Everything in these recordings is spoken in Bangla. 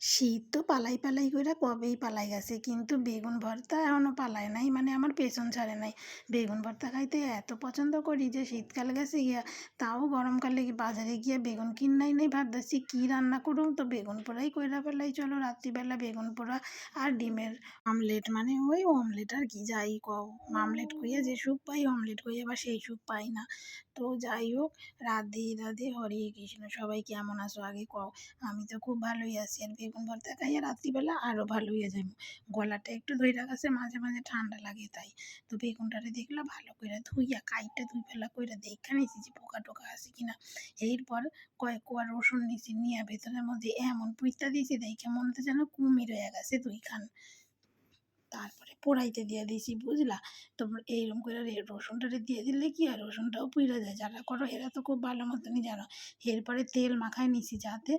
শীত তো পালাই পালাই কইরা কবেই পালাই গেছে। কিন্তু বেগুন ভর্তা এখনও পালায় নাই মানে আমার পেছন ছাড়ে নাই। বেগুন ভর্তা খাইতে এত পছন্দ করি যে শীতকাল গেছে গিয়া, তাও গরমকালে বাজারে গিয়ে বেগুন কিনাই নেই, ভাবতেছি কী রান্না করুম? তো বেগুন পোড়াই কইরা ফেলাই, চলো রাত্রিবেলা বেগুন পোড়া আর ডিমের আমলেট মানে ওই অমলেট আর কি, যাই কও। আমলেট কইয়া যে সুখ পাই, অমলেট কইয়া বা সেই সুখ পাই না। তো যাই হোক, রাধে রাধে, হরে কৃষ্ণ, সবাই কেমন আছো আগে কও? আমি তো খুব ভালোই আছি, আর বেগুন ভর্তা খাইয়া রাত্রিবেলা আরও ভালো হয়ে যাব গলাটা একটু ধইরা গেছে মাঝে মাঝে ঠান্ডা লাগে তাই। তো বেগুনটারে দেখলাম ভালো করে ধুইয়া, কাইটটা ধুই ফেলা করে দেখা নিয়েছি যে পোকা টোকা আছে কিনা। এরপর কয়েক কোয়া রসুন নিছি, নিয়ে ভেতরের মধ্যে এমন পুইতা দিয়েছি দেখে মনে হচ্ছে যেন কুমির হয়ে গেছে দুইখান। তারপরে পোড়াইতে দিয়ে দিয়েছি বুঝলা? তোমরা এইরকম করে রসুনটারে দিয়ে দিলে কি আর রসুনটাও পুড়ে যায়। যারা করো, এরা তো খুব ভালো মতনই জানো। এরপরে তেল মাখায় নিছি যাতে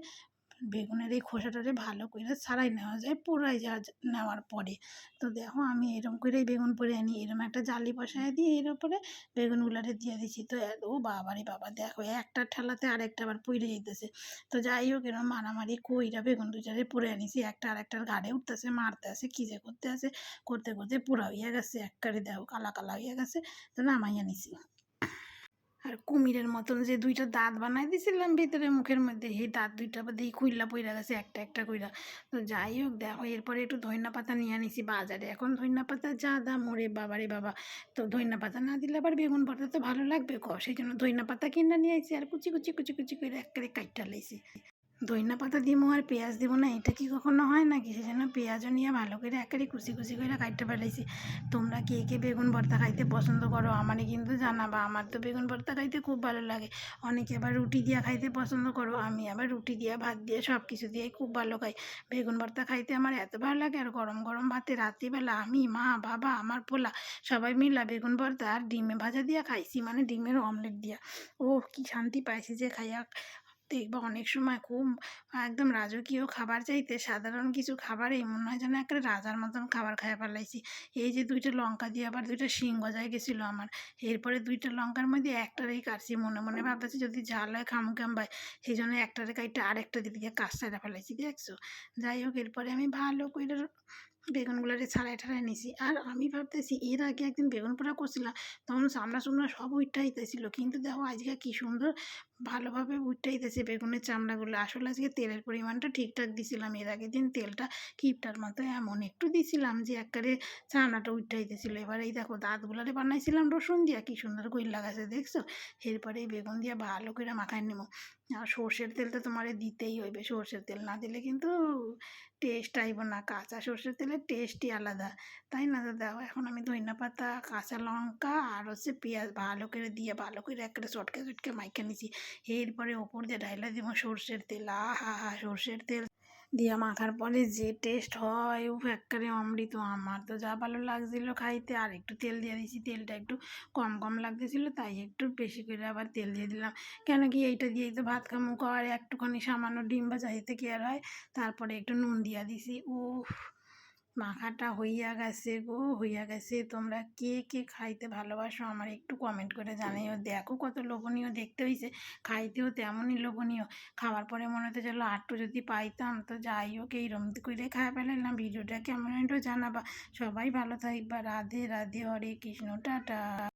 বেগুনের এই খোসাটারে ভালো করে ছাড়াই নেওয়া যায়, পোড়াই যা নেওয়ার পরে। তো দেখো আমি এরকম করেই বেগুন পুড়ে আনি এরকম একটা জালি বসায় দিয়ে এর উপরে বেগুনগুলারে দিয়ে দিচ্ছি তো ও বাবারে বাবা, দেখো একটা ঠেলাতে আরেকটা আবার পুড়ে যেতেছে তো যাই হোক এরকম মারামারি কইরা বেগুন দুচারে পুড়ে আনিছি, একটা আরেকটার ঘাড়ে উঠতেছে, মারতে আসে কী যে করতে আছে, করতে করতে পুরা হইয়া গেছে একবারে দেখো কালা কালা হইয়া গেছে, তো নামাইয়া নিছি। আর কুমিরের মতন যে দুইটা দাঁত বানাই দিয়েছিলাম ভিতরে, মুখের মধ্যে, সেই দাঁত দুইটা দিয়ে কুইল্লা পইরা গেছে, একটা একটা কইরা। তো যাই হোক, দেখো, এরপরে একটু ধইনা পাতা নিয়ে আনিছি বাজারে। এখন ধইনা পাতা যা দাম, ওরে বাবারে বাবা। তো ধইনা পাতা না দিলে আবার বেগুন পাতা তো ভালো লাগবে ক? সেই জন্য ধইনা পাতা কিনে নিয়ে আইছি আর কুচি কুচি কুচি কুচি করে একেবারে কাইটা লাইছি। ধইনা পাতা দিব আর পেঁয়াজ দিব না, এটা কি কখনো হয় না নাকি সেজন্য পেঁয়াজও নিয়ে ভালো করে একেবারে কুচি কুচি করে কাটতে ফেলাইছি তোমরা কে কে বেগুন ভর্তা খাইতে পছন্দ করো আমারই কিন্তু জানাবা, আমার তো বেগুন ভর্তা খাইতে খুব ভালো লাগে। অনেকে আবার রুটি দিয়ে খাইতে পছন্দ করো, আমি আবার রুটি দিয়ে, ভাত দিয়ে সব কিছু দিয়েই খুব ভালো খাই। বেগুন ভর্তা খাইতে আমার এত ভালো লাগে, আর গরম গরম ভাতে রাত্রিবেলা আমি, মা, বাবা, আমার পোলা সবাই মিলা বেগুন ভর্তা আর ডিমে ভাজা দিয়ে খাইছি মানে ডিমের অমলেট দিয়া। ও কি শান্তি পাইছি যে খাইয়া দেখব অনেক সময় খুব একদম রাজকীয় খাবার চাইতে সাধারণ কিছু খাবারেই মনে হয় যেন একটা রাজার মতন খাবার খাইয়া ফেলাইছি। এই যে দুইটা লঙ্কা দিয়ে আবার দুইটা শিং গজায় গেছিল আমার। এরপরে দুইটা লঙ্কার মধ্যে একটারেই কাটছি মনে মনে ভাবতেছি যদি ঝাল হয় খামু খাম্বাই সেই জন্য একটারে কাইটা আরেকটা দিকে কাজ সাইডা ফেলাইছি দেখছ? যাই হোক এরপরে আমি ভালো করে বেগুনগুলোরে ছাড়াই ঠাড়াই নিছি। আর আমি ভাবতেছি এর আগে একদিন বেগুন পোড়া করছিলাম তখন সামনা সুমনা সব উইটাইতেছিল কিন্তু দেখো আজকে কী সুন্দর ভালোভাবে উইটাইতেছে বেগুনের চামড়াগুলো। আসলে আজকে তেলের পরিমাণটা ঠিকঠাক দিছিলাম, এর আগের দিন তেলটা কিপটার মতো এমন। একটু দিছিলাম যে একবারে চামড়াটা উইটাইতেছিল এবার এই দেখো দাঁতগুলারে বানাইছিলাম রসুন দিয়া, কী সুন্দর কইল লাগাছে দেখছ? এরপরে এই বেগুন দিয়ে ভালো করে মাখায় নেব। আর সর্ষের তেল তো তোমার দিতেই হইবে, সর্ষের তেল না দিলে কিন্তু টেস্ট আইব না। কাঁচা সর্ষের তেলের টেস্টই আলাদা। তাই না দাদা? এখন আমি ধনিয়া পাতা, কাঁচা লঙ্কা আর হচ্ছে পেঁয়াজ ভালো করে দিয়ে, ভালো করে একটা চটকে চটকে মাইকে নিছি। এরপরে ওপর দিয়ে ডাইলা দিব সর্ষের তেল। আহা হা সর্ষের তেল দিয়া মাখার পরে যে টেস্ট হয় ও একবারে অমৃত আমার। তো যা ভালো লাগছিল খাইতে, আর একটু তেল দিয়ে দিয়েছি তেলটা একটু কম কম লাগতেছিল, তাই একটু বেশি করে আবার তেল দিয়ে দিলাম। কেন কি এইটা দিয়েই তো ভাত খামুক আর একটুখানি সামান্য ডিম ভাজা এতে কি আর হয়? তারপরে একটু নুন দিয়ে দিছি ও মাখাটা হইয়া গেছে গো, হইয়া গেছে। তোমরা কে কে খাইতে ভালোবাসো আমার একটু কমেন্ট করে জানাইও দেখো কত লোভনীয় দেখতে হয়েছে খাইতেও তেমনই লোভনীয়। খাওয়ার পরে মনে হতে চলো আটটু যদি পাইতাম তো যাই হোক এই রমতে করে খাওয়া পেলাম ভিডিওটা কেমন একটু জানাবা। সবাই ভালো থাকবা। রাধে রাধে, হরে কৃষ্ণ, টাটা।